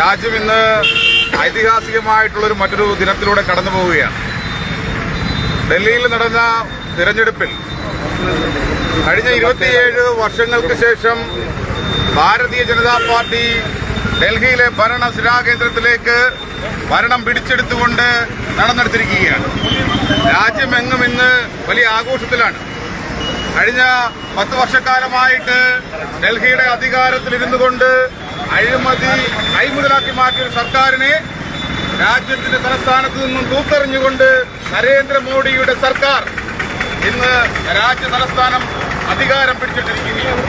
രാജ്യം ഇന്ന് ഐതിഹാസികമായിട്ടുള്ളൊരു മറ്റൊരു ദിനത്തിലൂടെ കടന്നു പോവുകയാണ്. ഡൽഹിയിൽ നടന്ന തിരഞ്ഞെടുപ്പിൽ കഴിഞ്ഞ ഇരുപത്തിയേഴ് വർഷങ്ങൾക്ക് ശേഷം ഭാരതീയ ജനതാ പാർട്ടി ഡൽഹിയിലെ ഭരണ സ്ഥിരാകേന്ദ്രത്തിലേക്ക് ഭരണം പിടിച്ചെടുത്തുകൊണ്ട് നടന്നെടുത്തിരിക്കുകയാണ്. രാജ്യമെങ്ങും ഇന്ന് വലിയ ആഘോഷത്തിലാണ്. കഴിഞ്ഞ പത്ത് വർഷക്കാലമായിട്ട് ഡൽഹിയുടെ അധികാരത്തിലിരുന്നു കൊണ്ട് അഴിമതി അഴിമുതലാക്കി മാറ്റിയ സർക്കാരിനെ രാജ്യത്തിന്റെ തലസ്ഥാനത്ത് നിന്നും തൂത്തെറിഞ്ഞുകൊണ്ട് നരേന്ദ്രമോദിയുടെ സർക്കാർ ഇന്ന് രാജ്യ തലസ്ഥാനം അധികാരം പിടിച്ചിട്ടിരിക്കുകയാണ്.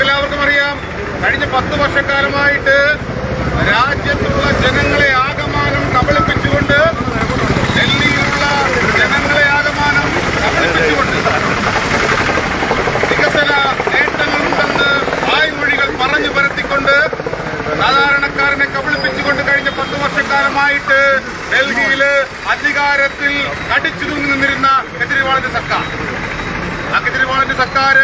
എല്ലാവർക്കും അറിയാം കഴിഞ്ഞ പത്ത് വർഷക്കാലമായിട്ട് രാജ്യത്തുള്ള ജനങ്ങളെ ആകമാനം കബളിപ്പിച്ചുകൊണ്ട് ഡൽഹിയിലുള്ള ജനങ്ങളെ ആകമാനം കബളിപ്പിച്ചുകൊണ്ട് വികസന നേട്ടങ്ങളുണ്ടെന്ന് വായ്മൊഴികൾ പറഞ്ഞു പരത്തിക്കൊണ്ട് സാധാരണക്കാരനെ കബളിപ്പിച്ചുകൊണ്ട് കഴിഞ്ഞ പത്ത് വർഷക്കാലമായിട്ട് ഡൽഹിയിൽ കടിച്ചു തൂങ്ങി നിന്നിരുന്ന കെജ്രിവാളിന്റെ സർക്കാർ. ആ കെജ്രിവാളിന്റെ സർക്കാർ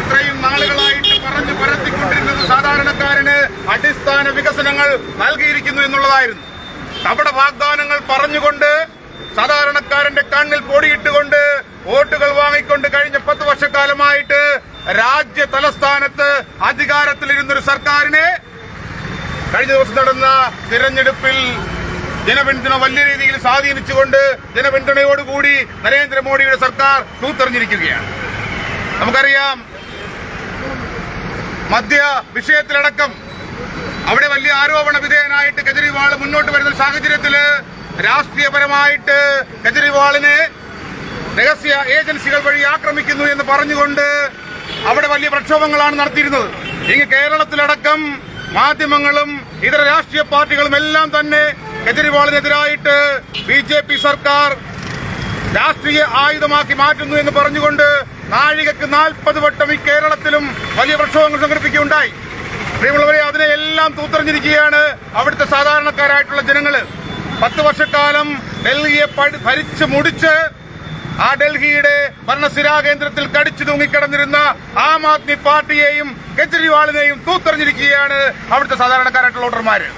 ഇത്രയും നാളുകളായിട്ട് പറഞ്ഞു പരത്തിക്കൊണ്ടിരുന്നത് സാധാരണക്കാരന് അടിസ്ഥാന വികസനങ്ങൾ നൽകിയിരിക്കുന്നു എന്നുള്ളതായിരുന്നു. നമ്മുടെ വാഗ്ദാനങ്ങൾ പറഞ്ഞുകൊണ്ട് സാധാരണക്കാരന്റെ കണ്ണിൽ പൊടിയിട്ടുകൊണ്ട് വോട്ടുകൾ വാങ്ങിക്കൊണ്ട് കഴിഞ്ഞ പത്ത് വർഷക്കാലമായിട്ട് രാജ്യ തലസ്ഥാനത്ത് അധികാരത്തിലിരുന്നൊരു സർക്കാരിനെ കഴിഞ്ഞ ദിവസം നടന്ന തിരഞ്ഞെടുപ്പിൽ ജനപിന്തുണ വലിയ രീതിയിൽ സ്വാധീനിച്ചുകൊണ്ട് ജനപിന്തുണയോടുകൂടി നരേന്ദ്രമോദിയുടെ സർക്കാർ തൂത്തെറിഞ്ഞിരിക്കുകയാണ്. നമുക്കറിയാം മദ്യ വിഷയത്തിലടക്കം അവിടെ വലിയ ആരോപണ വിധേയനായിട്ട് കെജ്രിവാൾ മുന്നോട്ട് വരുന്ന സാഹചര്യത്തിൽ രാഷ്ട്രീയപരമായിട്ട് കെജ്രിവാളിനെ രഹസ്യ ഏജൻസികൾ വഴി ആക്രമിക്കുന്നു എന്ന് പറഞ്ഞുകൊണ്ട് അവിടെ വലിയ പ്രക്ഷോഭങ്ങളാണ് നടത്തിയിരുന്നത്. ഇങ്ങ് കേരളത്തിലടക്കം മാധ്യമങ്ങളും ഇതര രാഷ്ട്രീയ പാർട്ടികളും എല്ലാം തന്നെ കെജ്രിവാളിനെതിരായിട്ട് ബി ജെ പി സർക്കാർ രാഷ്ട്രീയ ആയുധമാക്കി മാറ്റുന്നു എന്ന് പറഞ്ഞുകൊണ്ട് നാഴികക്ക് നാൽപ്പത് വട്ടം ഈ കേരളത്തിലും വലിയ പ്രക്ഷോഭങ്ങൾ സംഘടിപ്പിക്കുകയുണ്ടായി. പ്രിയമുള്ളവരെ അതിനെ എല്ലാം തൂത്തെറിഞ്ഞിരിക്കുകയാണ് അവിടുത്തെ സാധാരണക്കാരായിട്ടുള്ള ജനങ്ങൾ പത്ത് വർഷക്കാലം ഡൽഹിയെ ഭരിച്ച് മുടിച്ച് ആ ഡൽഹിയുടെ ഭരണസിരാ കേന്ദ്രത്തിൽ കടിച്ചു തൂങ്ങിക്കിടന്നിരുന്ന ആം ആദ്മി പാർട്ടിയെയും കെജ്രിവാളിനെയും തൂത്തെറിഞ്ഞിരിക്കുകയാണ് അവിടുത്തെ സാധാരണക്കാരായിട്ടുള്ള വോട്ടർമാര്.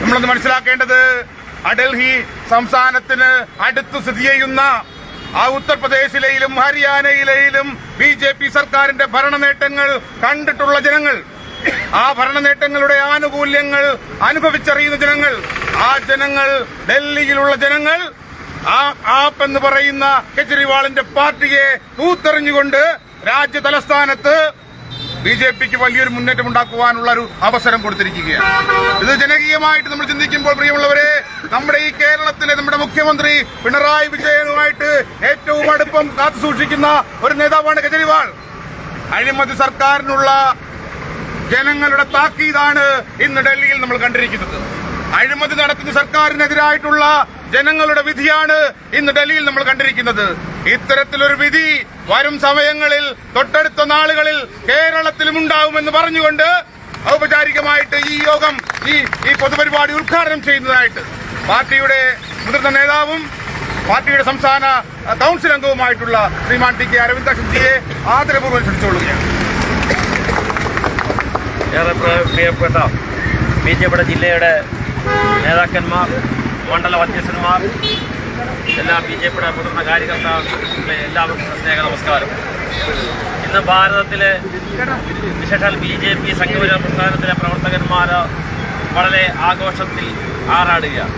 നമ്മളൊന്ന് മനസ്സിലാക്കേണ്ടത് ഡൽഹി സംസ്ഥാനത്തിന് അടുത്ത് സ്ഥിതി ചെയ്യുന്ന ആ ഉത്തർപ്രദേശിലെയും ഹരിയാനയിലെയും ബി ജെ പി സർക്കാരിന്റെ ഭരണ നേട്ടങ്ങൾ കണ്ടിട്ടുള്ള ജനങ്ങൾ. ആ ഭരണ നേട്ടങ്ങളുടെ ആനുകൂല്യങ്ങൾ അനുഭവിച്ചറിയുന്ന ജനങ്ങൾ. ആ ജനങ്ങൾ ഡൽഹിയിലുള്ള ജനങ്ങൾ ആ ആപ്പ് എന്ന് പറയുന്ന കെജ്രിവാളിന്റെ പാർട്ടിയെ തൂത്തെറിഞ്ഞുകൊണ്ട് രാജ്യ തലസ്ഥാനത്ത് ബി ജെ പിക്ക് വലിയൊരു മുന്നേറ്റം ഉണ്ടാക്കുവാനുള്ള ഒരു അവസരം കൊടുത്തിരിക്കുകയാണ്. ഇത് ജനകീയമായിട്ട് നമ്മൾ ചിന്തിക്കുമ്പോൾ പ്രിയമുള്ളവരെ നമ്മുടെ ഈ കേരളത്തിലെ നമ്മുടെ മുഖ്യമന്ത്രി പിണറായി വിജയനുമായിട്ട് ഏറ്റവും അടുപ്പം കാത്തു സൂക്ഷിക്കുന്ന ഒരു നേതാവാണ് കെജ്രിവാൾ. അഴിമതി സർക്കാരിനുള്ള ജനങ്ങളുടെ താക്കീതാണ് ഇന്ന് ഡൽഹിയിൽ നമ്മൾ കണ്ടിരിക്കുന്നത്. അഴിമതി നടത്തുന്ന സർക്കാരിനെതിരായിട്ടുള്ള ജനങ്ങളുടെ വിധിയാണ് ഇന്ന് ഡൽഹിയിൽ നമ്മൾ കണ്ടിരിക്കുന്നത്. ഇത്തരത്തിലൊരു വിധി വരും സമയങ്ങളിൽ തൊട്ടടുത്ത നാളുകളിൽ കേരളത്തിലും ഉണ്ടാവുമെന്ന് പറഞ്ഞുകൊണ്ട് ഔപചാരികമായിട്ട് ഈ യോഗം ഈ ഈ പൊതുപരിപാടി ഉദ്ഘാടനം ചെയ്യുന്നതായിട്ട് പാർട്ടിയുടെ മുതിർന്ന നേതാവും പാർട്ടിയുടെ സംസ്ഥാന കൗൺസിൽ അംഗവുമായിട്ടുള്ള ശ്രീമാൻ ടി കെ അരവിന്ദാക്ഷൻജിയെ ആദരപൂർവം ക്ഷണിച്ചുകൊള്ളുകയാണ്. ഏറെ പ്രിയ- പ്രിയപ്പെട്ട ബി ജെ പിയുടെ ജില്ലയുടെ നേതാക്കന്മാർ മണ്ഡല അധ്യക്ഷന്മാർ എല്ലാ ബി ജെ പിയുടെ മുതിർന്ന കാര്യകർത്താക്കളെ എല്ലാവർക്കും സ്നേഹ നമസ്കാരം. ഇന്ന് ഭാരതത്തിലെ വിശേഷാൽ ബി ജെ പി സംഘപരിവാർ പ്രസ്ഥാനത്തിലെ പ്രവർത്തകന്മാർ വളരെ ആഘോഷത്തിൽ ആറാടുകയാണ്.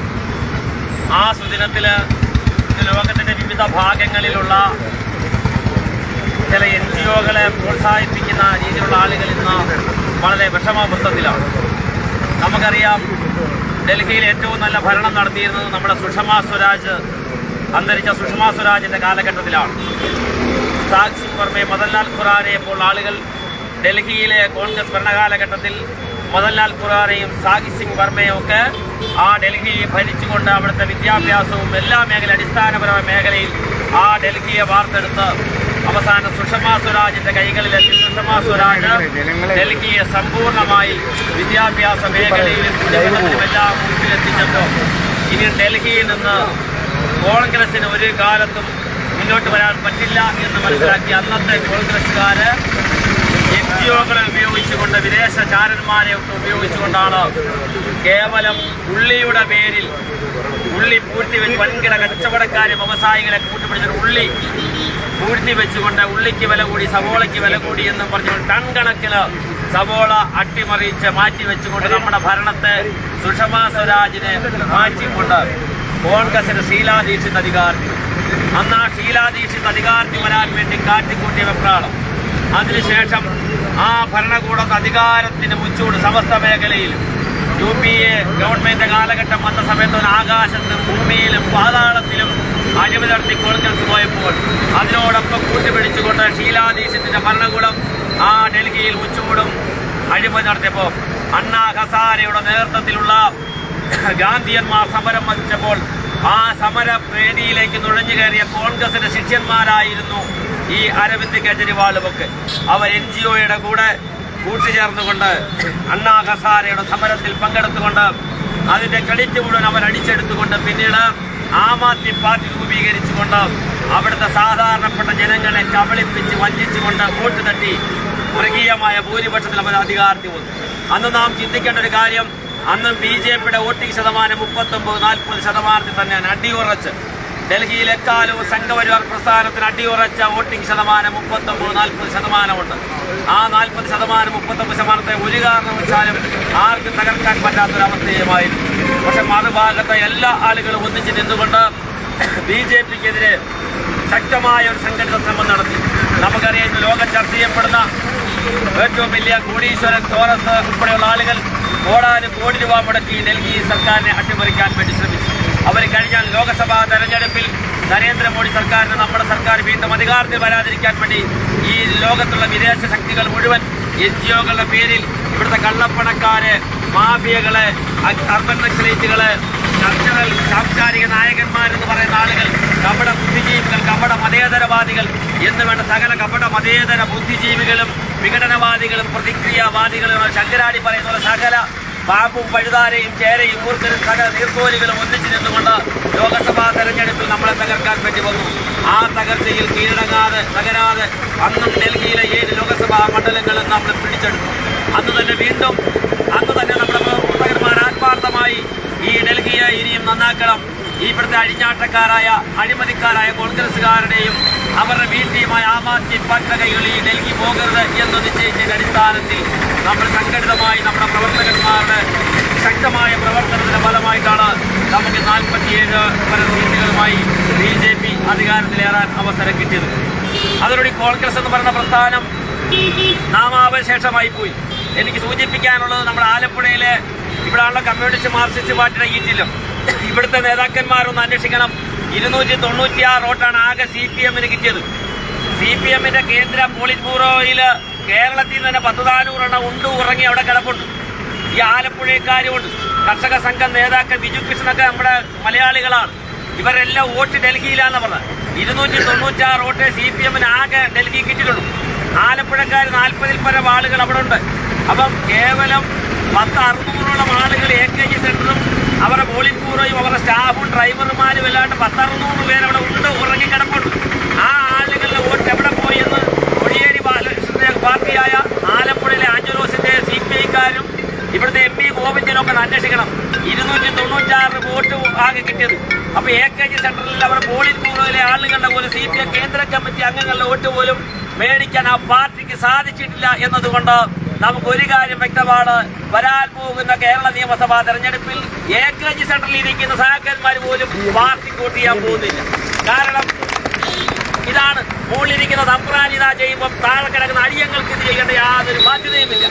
ആ സുദിനത്തിൽ ലോകത്തിന്റെ വിവിധ ഭാഗങ്ങളിലുള്ള ചില എൻ ജി ഒകളെ പ്രോത്സാഹിപ്പിക്കുന്ന രീതിയിലുള്ള ആളുകൾ ഇന്ന് വളരെ വിഷമവൃത്തത്തിലാണ്. നമുക്കറിയാം ഡൽഹിയിൽ ഏറ്റവും നല്ല ഭരണം നടത്തിയിരുന്നത് നമ്മുടെ സുഷമ സ്വരാജ് അന്തരിച്ച സുഷമ സ്വരാജിന്റെ കാലഘട്ടത്തിലാണ്. സാക്ഷി വർമ്മയെ മദൻലാൽ ഖുറാനെ പോലുള്ള ആളുകൾ ഡൽഹിയിലെ കോൺഗ്രസ് ഭരണകാലഘട്ടത്തിൽ മദൻലാൽ ഖുറാനെയും സാഗി സിംഗ് വർമ്മയും ഒക്കെ ആ ഡൽഹി ഭരിച്ചുകൊണ്ട് അവിടുത്തെ വിദ്യാഭ്യാസവും എല്ലാ മേഖല അടിസ്ഥാനപരമായ മേഖലയിൽ ആ ഡൽഹിയെ വാർത്തെടുത്ത് അവസാനം സുഷമ സ്വരാജിന്റെ കൈകളിലെത്തി. സുഷമ സ്വരാജ് ഡൽഹിയെ സമ്പൂർണമായി വിദ്യാഭ്യാസ മേഖലയിലും എല്ലാം മുൻപിലെത്തിച്ചപ്പോൾ ഇനി ഡൽഹിയിൽ നിന്ന് കോൺഗ്രസിന് ഒരു കാലത്തും മുന്നോട്ട് വരാൻ പറ്റില്ല എന്ന് മനസ്സിലാക്കി അന്നത്തെ കോൺഗ്രസ്സുകാര് എൻ ജി ഒകളെ ഉപയോഗിച്ചുകൊണ്ട് വിദേശ ചാരന്മാരെ ഒക്കെ ഉപയോഗിച്ചുകൊണ്ടാണ് കേവലം ഉള്ളിയുടെ പേരിൽ ഉള്ളി പൂഴ്ത്തി വെച്ച് വൻകിട കച്ചവടക്കാരെ വ്യവസായികളെ കൂട്ടുപിടിച്ചിട്ട് ഉള്ളി പൂഴ്ത്തി വെച്ചുകൊണ്ട് ഉള്ളിക്ക് വില കൂടി സവോളയ്ക്ക് വില കൂടി എന്ന് പറഞ്ഞുകൊണ്ട് ടൺ കണക്കിന് സവോള അട്ടിമറിച്ച് മാറ്റി വെച്ചുകൊണ്ട് നമ്മുടെ ഭരണത്തെ സുഷമാ സ്വരാജിനെ മാറ്റിക്കൊണ്ട് കോൺഗ്രസിന് ഷീലാ ദീക്ഷിത് അധികാരത്തിൽ. അന്ന് ആ ഷീലാ ദീക്ഷിത് അധികാരത്തിൽ വരാൻ വേണ്ടി കാട്ടിക്കൂട്ടിയ വെപ്രാളം. അതിനുശേഷം ആ ഭരണകൂടം അധികാരത്തിന് മുച്ചൂട് സമസ്ത മേഖലയിലും യു പി എ ഗവൺമെന്റ് കാലഘട്ടം വന്ന സമയത്ത് ആകാശത്തും ഭൂമിയിലും പാതാളത്തിലും അഴിമതി നടത്തി കോൺഗ്രസ് പോയപ്പോൾ അതിനോടൊപ്പം കൂട്ടുപിടിച്ചുകൊണ്ട് ഷീലാദീശത്തിന്റെ ഭരണകൂടം ആ ഡൽഹിയിൽ ഉച്ചൂടും അഴിമതി നടത്തിയപ്പോൾ അണ്ണാ ഹസാരയുടെ നേതൃത്വത്തിലുള്ള ഗാന്ധിയന്മാർ സമരം വഹിച്ചപ്പോൾ ആ സമര വേദിയിലേക്ക് നുഴഞ്ഞു കയറിയ കോൺഗ്രസിന്റെ ശിഷ്യന്മാരായിരുന്നു ഈ അരവിന്ദ് കെജ്രിവാളുമൊക്കെ. അവർ എൻ ജി ഒയുടെ കൂടെ കൂട്ടുചേർന്നുകൊണ്ട് അണ്ണാ ഹസാരയുടെ സമരത്തിൽ പങ്കെടുത്തുകൊണ്ട് അതിന്റെ ക്രെഡിറ്റ് മുഴുവൻ അവർ അടിച്ചെടുത്തുകൊണ്ട് പിന്നീട് ആം ആദ്മി പാർട്ടി രൂപീകരിച്ചുകൊണ്ട് അവിടുത്തെ സാധാരണപ്പെട്ട ജനങ്ങളെ കബളിപ്പിച്ച് വഞ്ചിച്ചുകൊണ്ട് വോട്ട് തട്ടി മൃഗീയമായ ഭൂരിപക്ഷത്തിൽ അവർ അധികാരത്തിൽ വന്നു. അന്ന് നാം ചിന്തിക്കേണ്ട ഒരു കാര്യം അന്ന് ബി ജെ പിയുടെ വോട്ടിംഗ് ശതമാനം മുപ്പത്തൊമ്പത് നാൽപ്പത് ശതമാനത്തിൽ തന്നെയാണ്. അടിയുറച്ച്. ഡൽഹിയിൽ എക്കാലവും സംഘപരിവാർ പ്രസ്ഥാനത്തിന് അടിയുറച്ച വോട്ടിംഗ് ശതമാനം മുപ്പത്തൊമ്പത് നാൽപ്പത് ശതമാനമുണ്ട്. ആ നാൽപ്പത് ശതമാനം മുപ്പത്തൊമ്പത് ശതമാനത്തെ ഒരു കാരണവശാലും ആർക്കും തകർക്കാൻ പറ്റാത്തൊരവസ്ഥയുമായിരുന്നു. പക്ഷെ മറുഭാഗത്തെ എല്ലാ ആളുകളും ഒന്നിച്ച് നിന്നുകൊണ്ട് ബി ജെ പിക്കെതിരെ ശക്തമായ ഒരു സംഘടിത ശ്രമം നടത്തി. നമുക്കറിയാം ലോകം ചർച്ച ചെയ്യപ്പെടുന്ന ഏറ്റവും വലിയ കോടീശ്വരൻ സോറസ് ഉൾപ്പെടെയുള്ള ആളുകൾ കോടാനും കോടി രൂപ മുടക്കി ഡൽഹി സർക്കാരിനെ അട്ടിമറിക്കാൻ വേണ്ടി ശ്രമിച്ചു. അവർ കഴിഞ്ഞ ലോക്സഭാ തെരഞ്ഞെടുപ്പിൽ നരേന്ദ്രമോദി സർക്കാരിന് നമ്മുടെ സർക്കാർ വീണ്ടും അധികാരത്തിൽ വരാതിരിക്കാൻ വേണ്ടി ഈ ലോകത്തുള്ള വിദേശ ശക്തികൾ മുഴുവൻ എൻ ജി ഒകളുടെ പേരിൽ ഇവിടുത്തെ കള്ളപ്പണക്കാരെ മാഫിയകളെ അർബൻ നക്സലേറ്റുകൾ കൾച്ചറൽ സാംസ്കാരിക നായകന്മാരെന്ന് പറയുന്ന ആളുകൾ കപട ബുദ്ധിജീവികൾ കപട മതേതരവാദികൾ എന്ന് വേണ്ട സകല കപട മതേതര ബുദ്ധിജീവികളും വിഘടനവാദികളും പ്രതിക്രിയാവാദികളും ശങ്കരാടി പറയുന്ന സകല പാമ്പും പഴുതാരയും ചേരയും കൂർക്കരും സകല നീർക്കോലികളും ഒന്നിച്ചു നിന്നുകൊണ്ട് ലോകസഭാ തെരഞ്ഞെടുപ്പിൽ നമ്മളെ തകർക്കാൻ വേണ്ടി വന്നു. ആ തകർച്ചയിൽ കീഴടങ്ങാതെ തകരാതെ അന്നും ഡൽഹിയിലെ ഏഴ് ലോകസഭാ മണ്ഡലങ്ങളും നമ്മൾ പിടിച്ചെടുത്തു. അന്ന് തന്നെ വീണ്ടും അന്ന് തന്നെ നമ്മുടെ പ്രവർത്തകന്മാർ ആത്മാർത്ഥമായി ഈ ഡൽഹിയെ ഇനിയും നന്നാക്കണം. ഈ ഇവിടുത്തെ അഴിഞ്ഞാട്ടക്കാരായ അഴിമതിക്കാരായ കോൺഗ്രസ്സുകാരുടെയും അവരുടെ വീട്ടിയുമായ ആം ആദ്മി പാർട്ടിയുടെ കൈകളിൽ ഡൽഹി പോകരുത് എന്ന് നിശ്ചയിച്ചതിന്റെ അടിസ്ഥാനത്തിൽ നമ്മൾ സംഘടിതമായി നമ്മുടെ പ്രവർത്തകന്മാരുടെ ശക്തമായ പ്രവർത്തനത്തിന്റെ ഫലമായിട്ടാണ് നമുക്ക് നാൽപ്പത്തിയേഴ് പല സീറ്റുകളുമായി ബി ജെ പി അധികാരത്തിലേറാൻ അവസരം കിട്ടിയത്. അതോടുകൂടി കോൺഗ്രസ് എന്ന് പറയുന്ന പ്രസ്ഥാനം നാമാവശേഷമായി പോയി. എനിക്ക് സൂചിപ്പിക്കാനുള്ളത് നമ്മുടെ ആലപ്പുഴയിലെ ഇവിടെയുള്ള കമ്മ്യൂണിസ്റ്റ് മാർക്സിസ്റ്റ് പാർട്ടിയുടെ ഈറ്റിലും ഇവിടുത്തെ നേതാക്കന്മാരൊന്ന് അന്വേഷിക്കണം. ഇരുന്നൂറ്റി തൊണ്ണൂറ്റിയാറ് വോട്ടാണ് ആകെ സി പി എമ്മിന് കിട്ടിയത്. സി പി എമ്മിന്റെ കേന്ദ്ര പോളിറ്റ് ബ്യൂറോയിൽ കേരളത്തിൽ നിന്ന് തന്നെ പത്ത് നാനൂറെണ്ണം ഉണ്ട് ഉറങ്ങി അവിടെ കിടപ്പുണ്ട്. ഈ ആലപ്പുഴക്കാരുമുണ്ട്. കർഷക സംഘം നേതാക്കൾ ബിജു കൃഷ്ണൊക്കെ നമ്മുടെ മലയാളികളാണ്. ഇവരെല്ലാം വോട്ട് ഡൽഹിയിലാന്ന് പറഞ്ഞത്. ഇരുന്നൂറ്റി തൊണ്ണൂറ്റാറ് വോട്ട് സി പി എമ്മിന് ആകെ ഡൽഹി കിട്ടിയിട്ടുള്ളൂ. ആലപ്പുഴക്കാർ നാൽപ്പതിൽ പരം ആളുകൾ അവിടെ ഉണ്ട് അപ്പം കേവലം പത്ത് അറുന്നൂറോളം ആളുകൾ എ കെ ജി സെന്ററും അവരുടെ ബോളിപ്പൂറയും അവരുടെ സ്റ്റാഫും ഡ്രൈവർമാരും എല്ലാം പത്തറുന്നൂറ് പേര് അവിടെ ഉണ്ട് ഉറങ്ങിക്കിടപ്പുണ്ട് ആ ആളുകളുടെ വോട്ട് എവിടെ പോയി എന്ന് കോടിയേരി പാർട്ടിയായ ആലപ്പുഴയിലെ ആഞ്ചലോസിന്റെ സി പി ഐക്കാരും ഇവിടുത്തെ എം പി ഗോവിന്ദനൊക്കെ അന്വേഷിക്കണം. ഇരുന്നൂറ്റി തൊണ്ണൂറ്റാറ് വോട്ട് ആകെ കിട്ടിയത്. അപ്പൊ എ കെ ജി സെന്ററിൽ പോളിറ്റ് ബ്യൂറോയിലെ ആളുകളുടെ പോലും സി പി ഐ കേന്ദ്ര കമ്മിറ്റി അംഗങ്ങളുടെ വോട്ട് പോലും മേടിക്കാൻ ആ പാർട്ടിക്ക് സാധിച്ചിട്ടില്ല എന്നതുകൊണ്ട് നമുക്ക് ഒരു കാര്യം വ്യക്തമാണ്. വരാൻ പോകുന്ന കേരള നിയമസഭാ തെരഞ്ഞെടുപ്പിൽ എ കെ ജി സെന്ററിൽ ഇരിക്കുന്ന സഹാക്കന്മാർ പോലും പാർട്ടി വോട്ട് ചെയ്യാൻ പോകുന്നില്ല. കാരണം ഇതാണ് മുകളിലിരിക്കുന്ന തമ്പ്രാൻ ചെയ്യുമ്പോൾ താഴെ കിടക്കുന്ന അടിയങ്ങൾക്ക് ഇത് ചെയ്യേണ്ട യാതൊരു ബാധ്യതയുമില്ല.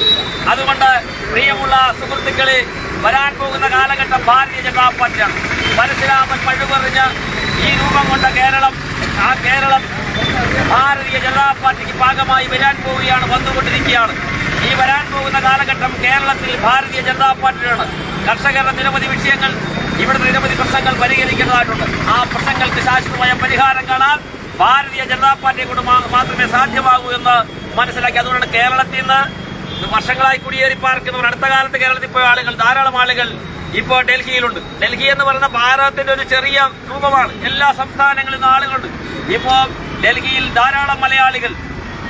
അതുകൊണ്ട് പ്രിയമുള്ള സുഹൃത്തുക്കളെ വരാൻ പോകുന്ന കാലഘട്ടം ഭാരതീയ ജനതാ പാർട്ടിയാണ്. പരശുരാമൻ പഴുപറിഞ്ഞ് ഈ രൂപം കൊണ്ട കേരളം ആ കേരളം ഭാരതീയ ജനതാ പാർട്ടിക്ക് ഭാഗമായി വരാൻ പോവുകയാണ് വന്നുകൊണ്ടിരിക്കുകയാണ്. ഈ വരാൻ പോകുന്ന കാലഘട്ടം കേരളത്തിൽ ഭാരതീയ ജനതാ പാർട്ടിയാണ്. കർഷകരുടെ നിരവധി വിഷയങ്ങൾ ഇവിടെ നിരവധി പ്രശ്നങ്ങൾ പരിഹരിക്കേണ്ടതായിട്ടുണ്ട് ആ പ്രശ്നങ്ങൾക്ക് ശാശ്വതമായ പരിഹാരം കാണാൻ ഭാരതീയ ജനതാ പാർട്ടിയെ കൊണ്ട് മാത്രമേ സാധ്യമാകൂ എന്ന് മനസ്സിലാക്കി. അതുകൊണ്ടാണ് കേരളത്തിൽ നിന്ന് വർഷങ്ങളായി കുടിയേറി പാർക്കുന്നവർ അടുത്ത കാലത്ത് കേരളത്തിൽ പോയ ആളുകൾ ധാരാളം ആളുകൾ ഇപ്പോൾ ഡൽഹിയിലുണ്ട്. ഡൽഹി എന്ന് പറയുന്ന ഭാരതത്തിന്റെ ഒരു ചെറിയ രൂപമാണ്. എല്ലാ സംസ്ഥാനങ്ങളിൽ നിന്ന് ആളുകളുണ്ട്. ഇപ്പോൾ ഡൽഹിയിൽ ധാരാളം മലയാളികൾ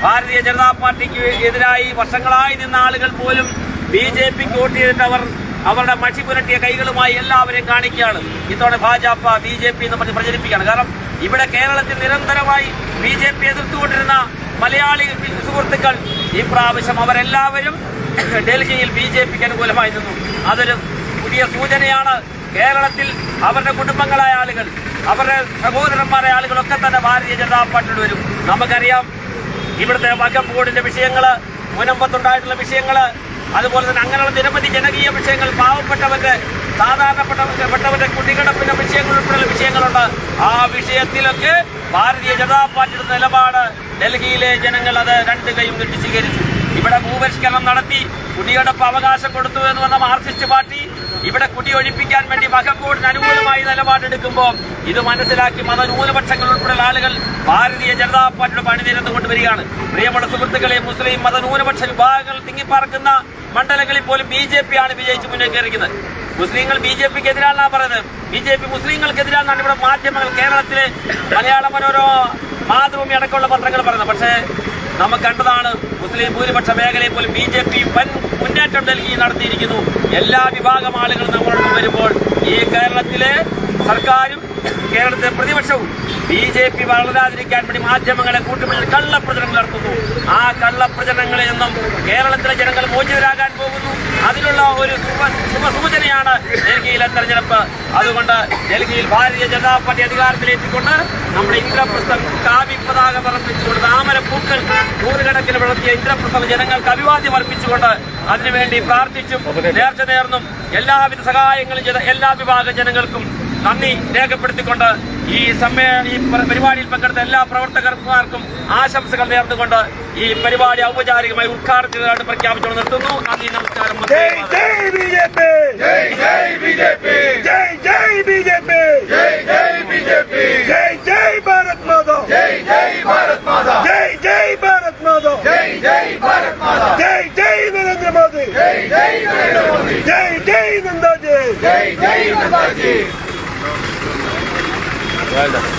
ഭാരതീയ ജനതാ പാർട്ടിക്ക് എതിരായി വർഷങ്ങളായി നിന്ന ആളുകൾ പോലും ബി ജെ പിക്ക് വോട്ട് ചെയ്തിട്ട് അവർ അവരുടെ മഷി പുരട്ടിയ കൈകളുമായി എല്ലാവരെയും കാണിക്കുകയാണ്. ഇത്തവണ ഭാജപ ബി ജെ പി എന്ന് പറഞ്ഞ് പ്രചരിപ്പിക്കുകയാണ്. കാരണം ഇവിടെ കേരളത്തിൽ നിരന്തരമായി ബി ജെ പി എതിർത്തുകൊണ്ടിരുന്ന മലയാളി സുഹൃത്തുക്കൾ ഈ പ്രാവശ്യം അവരെല്ലാവരും ഡൽഹിയിൽ ബി ജെ പിക്ക് അനുകൂലമായി നിന്നു. അതൊരു പുതിയ സൂചനയാണ്. കേരളത്തിൽ അവരുടെ കുടുംബങ്ങളായ ആളുകൾ അവരുടെ സഹോദരന്മാരായ ആളുകളൊക്കെ തന്നെ ഭാരതീയ ജനതാ പാർട്ടിയിൽ വരും. നമുക്കറിയാം ഇവിടുത്തെ വകുപ്പ് ബോർഡിന്റെ വിഷയങ്ങൾ മുനമ്പത്തുണ്ടായിട്ടുള്ള വിഷയങ്ങൾ അതുപോലെ തന്നെ അങ്ങനെയുള്ള നിരവധി ജനകീയ വിഷയങ്ങൾ പാവപ്പെട്ടവന്റെ സാധാരണപ്പെട്ടവരുടെ പിന്നെ വിഷയങ്ങൾ ഉൾപ്പെടെയുള്ള വിഷയങ്ങളുണ്ട്. ആ വിഷയത്തിലൊക്കെ ഭാരതീയ ജനതാ പാർട്ടിയുടെ നിലപാട് ഡൽഹിയിലെ ജനങ്ങൾ അത് രണ്ട് കൈയും നീട്ടി സ്വീകരിച്ചു. ഇവിടെ ഭൂപരിഷ്കരണം നടത്തി കുടിയടപ്പ് അവകാശം കൊടുത്തു എന്ന് വന്ന മാർക്സിസ്റ്റ് പാർട്ടി ഇവിടെ കുടി ഒഴിപ്പിക്കാൻ വേണ്ടി വകബോർഡിന് അനുകൂലമായി നിലപാടെടുക്കുമ്പോൾ ഇത് മനസ്സിലാക്കി മതന്യൂനപക്ഷങ്ങൾ ഉൾപ്പെടെയുള്ള ആളുകൾ ഭാരതീയ ജനതാ പാർട്ടിയുടെ പണിനിരന്നു കൊണ്ടുവരികയാണ്. പ്രിയപ്പെട്ട സുഹൃത്തുക്കളെ മുസ്ലിം മതന്യൂനപക്ഷ വിഭാഗങ്ങൾ തിങ്ങിപ്പാർക്കുന്ന മണ്ഡലങ്ങളിൽ പോലും ബി ജെ പി ആണ് വിജയിച്ച് മുന്നേറിയിരിക്കുന്നത് മുസ്ലിങ്ങൾ ബി ജെ പിക്ക് എതിരാണെന്നാണ് പറയുന്നത്. ബി ജെ പി മുസ്ലിങ്ങൾക്കെതിരാണെന്നാണ് ഇവിടെ മാധ്യമങ്ങൾ കേരളത്തിലെ മലയാള മനോരമ മാതൃഭൂമി അടക്കമുള്ള പത്രങ്ങൾ പറയുന്നത്. പക്ഷേ നമുക്ക് കണ്ടതാണ് മുസ്ലിം ഭൂരിപക്ഷ മേഖലയിൽ പോലും ബി ജെ പി വൻ മുന്നേറ്റം നൽകി നടത്തിയിരിക്കുന്നു. എല്ലാ വിഭാഗം ആളുകളും നമ്മളോടൊപ്പം വരുമ്പോൾ ഈ കേരളത്തിലെ സർക്കാരും കേരളത്തിലെ പ്രതിപക്ഷവും ബി ജെ പി വളരാതിരിക്കാൻ വേണ്ടി മാധ്യമങ്ങളെ കൂട്ടുപിടിച്ച് കള്ളപ്രചരണം നടത്തുന്നു. ആ കള്ളപ്രചരണങ്ങളിൽ നിന്നും കേരളത്തിലെ ജനങ്ങൾ മോചിതരാകാൻ പോകുന്നു. അതിനുള്ള ഒരു ശുഭ ശുഭസൂചനയാണ് ഡൽഹിയിലെ തെരഞ്ഞെടുപ്പ്. അതുകൊണ്ട് ഡൽഹിയിൽ ഭാരതീയ ജനതാ പാർട്ടി അധികാരത്തിലേറ്റിക്കൊണ്ട് നമ്മുടെ ഇന്ദ്രപ്രസ്ഥം കാവി പതാക പറപ്പിച്ചുകൊണ്ട് താമരപ്പൂക്കൾ നൂറുകണക്കിന് വളർത്തിയ ഇന്ദ്രപ്രസ്ഥം ജനങ്ങൾക്ക് അഭിവാദ്യം അർപ്പിച്ചുകൊണ്ട് അതിനുവേണ്ടി പ്രാർത്ഥിച്ചും നേർച്ച നേർന്നും എല്ലാവിധ സഹായങ്ങളും എല്ലാ വിഭാഗ ജനങ്ങൾക്കും നന്ദി രേഖപ്പെടുത്തിക്കൊണ്ട് ഈ സമ്മേ ഈ പരിപാടിയിൽ പങ്കെടുത്ത എല്ലാ പ്രവർത്തകർമാർക്കും ആശംസകൾ നേർന്നുകൊണ്ട് ഈ പരിപാടി ഔപചാരികമായി ഉദ്ഘാടനത്തിനായിട്ട് പ്രഖ്യാപിച്ചുകൊണ്ട് നിർത്തുന്നു നന്ദി നമസ്കാരം ജയ് ജയ് ബി ജെ പി ജയ് ജയ് ബി ജെ പി ജയ് ജയ് ബി ജയ് ജയ് ബി ജയ് ജയ് ഭാരത് മാതാ ജയ് ജയ് ഭാരത് മാതാ ജയ് ജയ് ഭാരത് മാതാ ജയ് ജയ് ഭാരത് മാതാ ജയ് ജയ് നരേന്ദ്ര മോദി ജയ് ജയ് ജയ് ജയ് നന്ദാജി ജയ് ജയ്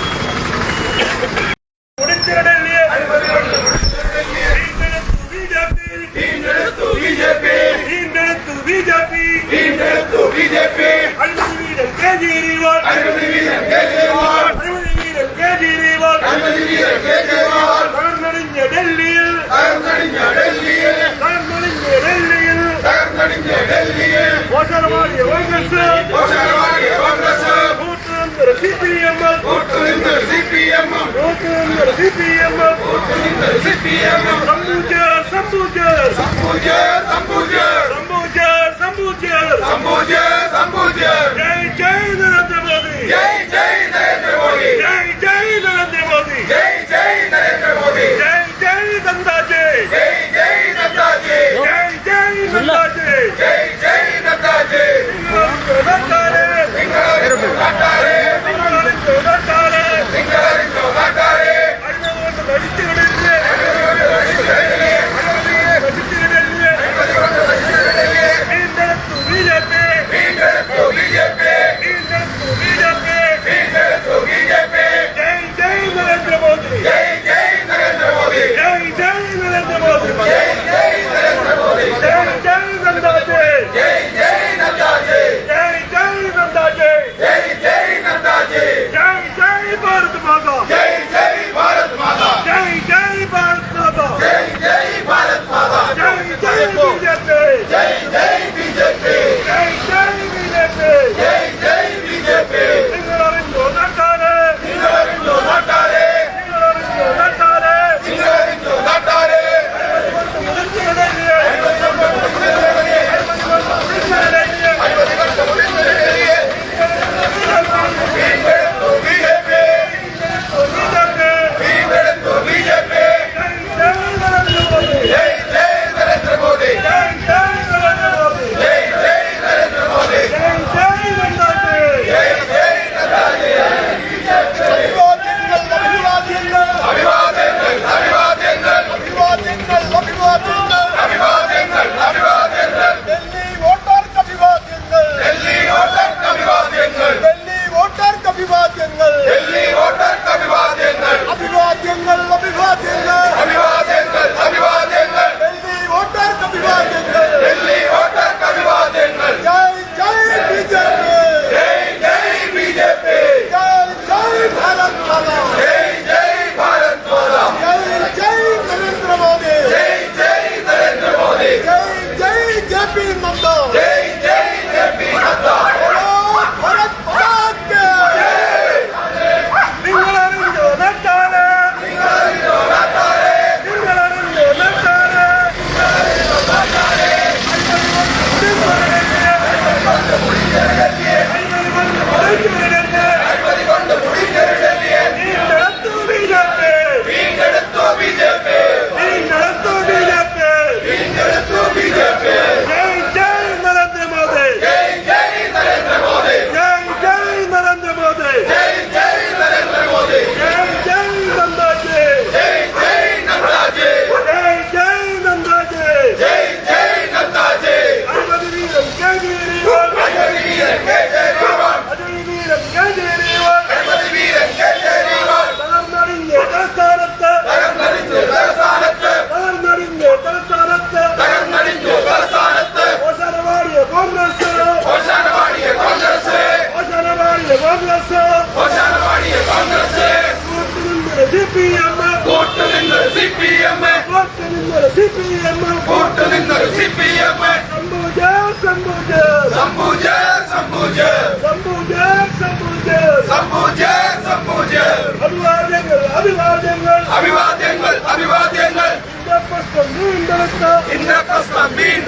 കൂട്ടുനിന്നൊരു സി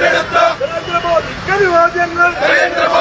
നരേന്ദ്രമോദിക്ക് വിവാദങ്ങൾ നരേന്ദ്രമോദി.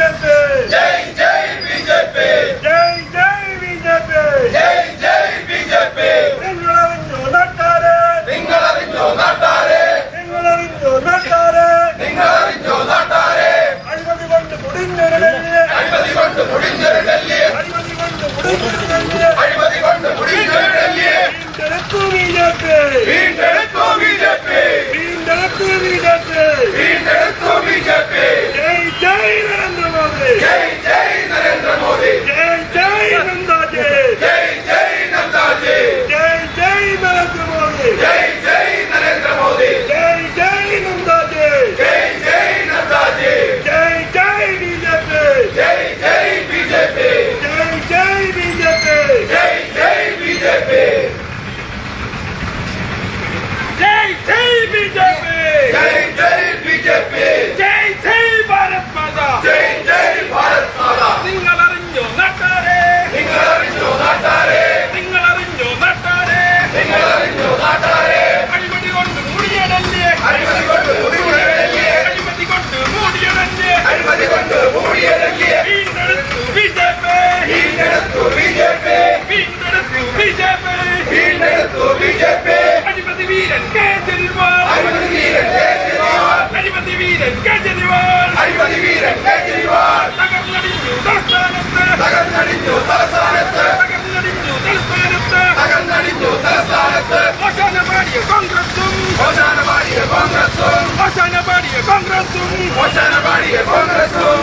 বিজেপি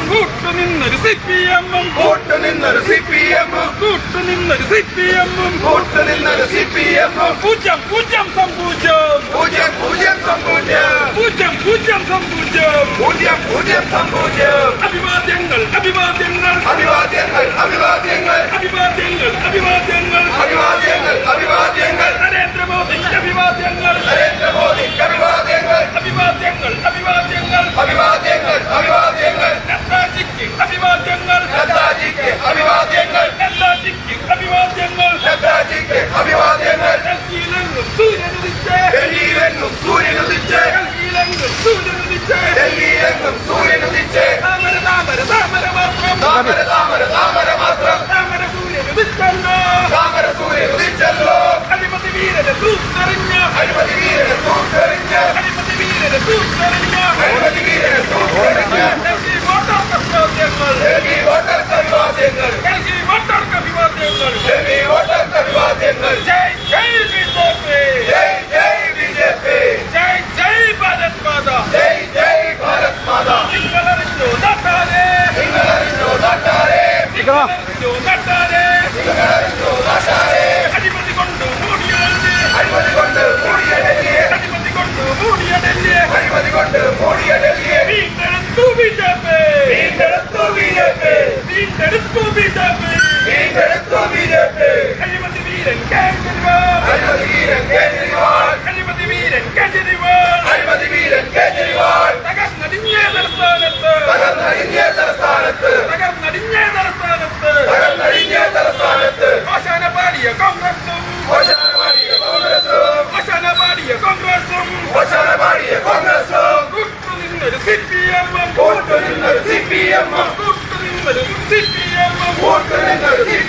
കൂട്ടുനിന്നൊരു സി പി എമ്മും കൂട്ടുനിന്നൊരു സി പി എമ്മും കൂട്ടുനിന്നൊരു സി പി എമ്മും കൂട്ടുനിന്നൊരു സി പി എമ്മും പൂജ്യം പൂജ്യം സംപൂജ്യം പൂജ്യം. പൂജ്യം സംപൂജ്യം പൂജ്യം പൂജ്യം. സംപൂജ്യം പൂജ്യം പൂജ്യം സംപൂജ്യം അഭിവാദ്യങ്ങൾ അഭിവാദ്യങ്ങൾ. അഭിവാദ്യങ്ങൾ അഭിവാദ്യങ്ങൾ. അഭിവാദ്യങ്ങൾ അഭിവാദ്യങ്ങൾ. അഭിവാദ്യങ്ങൾ അഭിവാദ്യങ്ങൾ. നരേന്ദ്രമോദി അഭിവാദ്യങ്ങൾ. നരേന്ദ്രമോദി അഭിവാദ്യങ്ങൾ. അഭിവാദ്യങ്ങൾ അഭിവാദ്യങ്ങൾ. അഭിവാദ്യങ്ങൾ അഭിവാദ്യങ്ങൾ. നേതാജിക്ക് അഭിവാദ്യങ്ങൾ. നേതാജിക്ക് അഭിവാദ്യങ്ങൾ. നേതാജിക്ക് അഭിവാദ്യങ്ങൾ. നേതാജിക്ക് അഭിവാദ്യങ്ങൾ. ഡൽഹിയിലെങ്ങും സൂര്യനുദിച്ച്. ഡൽഹിയിലെങ്ങും പി വീണ്ടെടുത്തു ബിജെപി. വീണ്ടെടുത്തു ബി ജെ പി അഴിമതി വീരൻ കേജ്രിവാൾ. അഴിമതി വീരൻ കേജ്രിവാൾ. അഴിമതി വീരൻ കേജ്രിവാൾ. അഴിമതി വീരൻ കേജ്രിവാൾ. തകർന്നടിഞ്ഞ തലസ്ഥാനത്ത്. തകർന്നടിഞ്ഞ തലസ്ഥാനത്ത്. തകർന്നടിഞ്ഞ തലസ്ഥാനത്ത്. തകർന്നടിഞ്ഞ തലസ്ഥാനത്ത്. അവസാന പാടിയ കോൺഗ്രസും. ഓശാനമാടിയ കോൺഗ്രസും. അവസാന പാടിയ കോൺഗ്രസും. ഓശാനമാടിയ കോൺഗ്രസും. കൂട്ടുനിന്നൊരു സി പി എമ്മും കൂട്ടുനിന്നൊരു സി പി എമ്മും കൂട്ടുനിന്നൊരു സി പി എമ്മും കൂട്ടുനിന്നൊരു സി പി എമ്മും പൂജ്യം പൂജ്യം സംപൂജ്യം പൂജ്യം പൂജ്യം സംപൂജ്യം പൂജ്യം പൂജ്യം സംപൂജ്യം പൂജ്യം പൂജ്യം സംപൂജ്യം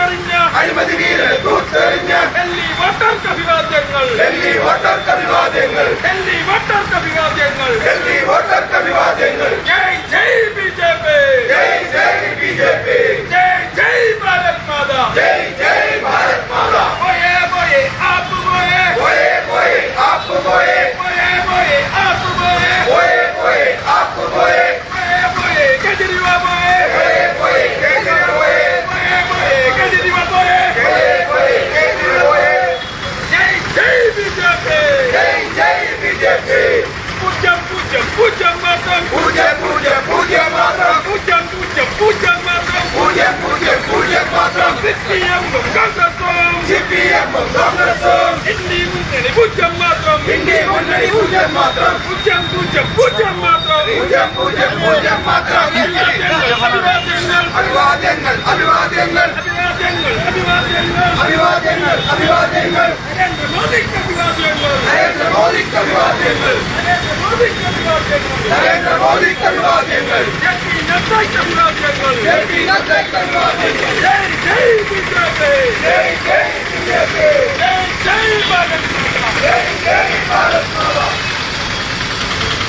തൂത്തെറിഞ്ഞ അഴിമതി വീരൻ തൂത്തെറിഞ്ഞ് ഡൽഹി വോട്ടർക്ക് അഭിവാദ്യങ്ങൾ ഡൽഹി വോട്ടർക്ക് അഭിവാദ്യങ്ങൾ ഡൽഹി വോട്ടർക്ക് അഭിവാദ്യങ്ങൾ ഡൽഹി വോട്ടർക്ക് അഭിവാദ്യങ്ങൾ ജയ് ജയ് ബി ജെ പി ജയ് ജയ് ബി ജെ പി ജയ് ജയ് ഭാരത് മാതാ ജയ് ജയ് ഭാരത് മാതാ പോയേ പോയേ ആപ്പ് പോയേ പോയെ പോയെ ആപ്പ് പോയെ പോയേ പോയേ ആപ്പ് പോയേ പോയെ പോയെ ആപ്പ് പോയെ പോയേ പോയേ കേജ്രിവാൾ പോയേ പോയെ പോയെ കേജ്രിവാൾ പോയെ പോയേ പോയേ കേജ്രിവാൾ പോയേ പോയെ പോയെ കേജ്രിവാൾ പോയെ ജയ് ജയ് ബി ജെ പി ജയ് ജയ് ബി ജെ പി പൂജ്യം പൂജ്യം പൂജ്യം മാത്രം പൂജ്യം പൂജ്യം പൂജ്യം മാത്രം പൂജ്യം പൂജ്യം പൂജ്യം മാത്രം പൂജ്യം പൂജ്യം പൂജ്യം മാത്രം സി പി എമ്മും കോൺഗ്രസും സി പി എമ്മും കോൺഗ്രസും ഇന്ത്യ മുന്നണി പൂജ്യം മാത്രം. ഇന്ത്യ മുന്നണി പൂജ്യം മാത്രം. പൂജ്യം പൂജ്യം പൂജ്യം മാത്രം. അഭിവാദ്യങ്ങൾ അഭിവാദ്യങ്ങൾ അഭിവാദ്യങ്ങൾ അഭിവാദ്യങ്ങൾ നരേന്ദ്രമോദിക്ക് അഭിവാദ്യങ്ങൾ നരേന്ദ്രമോദിക്ക് അഭിവാദ്യങ്ങൾ നരേന്ദ്ര മോദിക്ക് അഭിവാദ്യങ്ങൾ ജയ് ജയ് ഭാരത് ജയ് ജയ് ഭാരത്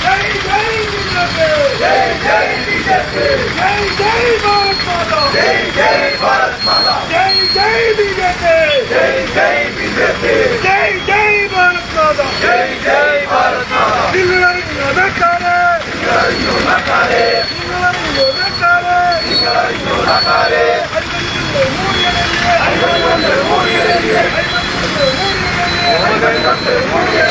జై జై బీజేపీ జై జై బీజేపీ జై జై భారత్ మాతా జై జై భారత్ మాతా జై జై బీజేపీ జై జై బీజేపీ జై జై భారత్ మాతా జై జై భారత్ మాతా నిన్నలను నిలబెట్టాలి నిన్నలను నిలబెట్టాలి నిన్నలను నిలబెట్టాలి నిన్నలను నిలబెట్టాలి ఐదొందల ఊరియರಲ್ಲಿ ఐదొందల ఊరియರಲ್ಲಿ ఐదొందల ఊరియರಲ್ಲಿ ఐదొందల ఊరియರಲ್ಲಿ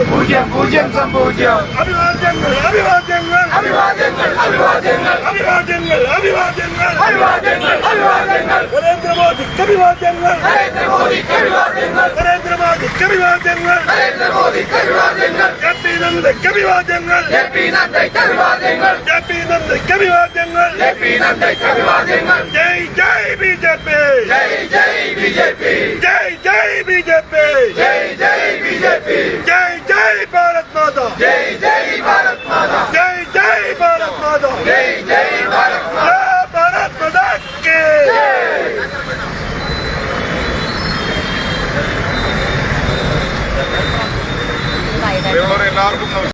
പൂജ്യം പൂജ്യം സംഭവിച്ചു അഭിവാദ്യങ്ങൾ അഭിവാദ്യങ്ങൾ. അഭിവാദ്യങ്ങൾ അഭിവാദ്യങ്ങൾ. അഭിവാദ്യങ്ങൾ അഭിവാദ്യങ്ങൾ. അഭിവാദ്യങ്ങൾ അഭിവാദ്യങ്ങൾ. നരേന്ദ്രമോദിക്ക് അഭിവാദ്യങ്ങൾ. നരേന്ദ്രമോദിക്ക് അഭിവാദ്യങ്ങൾ. നരേന്ദ്രമോദിക്ക് അഭിവാദ്യങ്ങൾ. നരേന്ദ്രമോദിക്ക് അഭിവാദ്യങ്ങൾ. ജെ പി നന്ദയ്ക്ക് അഭിവാദ്യങ്ങൾ. ജെ പി നന്ദയ്ക്ക് അഭിവാദ്യങ്ങൾ. ജെ പി അഭിവാദ്യങ്ങൾ. ജയ് ജയ് ബി ജെ പി ജയ് ജയ് ബി ജെ പി ജയ് ജയ് ബി ജെ പി ജയ് ജയ് ബി ജെ പി ജയ് ജയ് ഭാരത് മാതാ. ജയ് ജയ് ഭാരത് മാതാ. ജയ് जय भारत माता जय जय भारत माता भारत माता के ಎಲ್ಲರಿಗೂ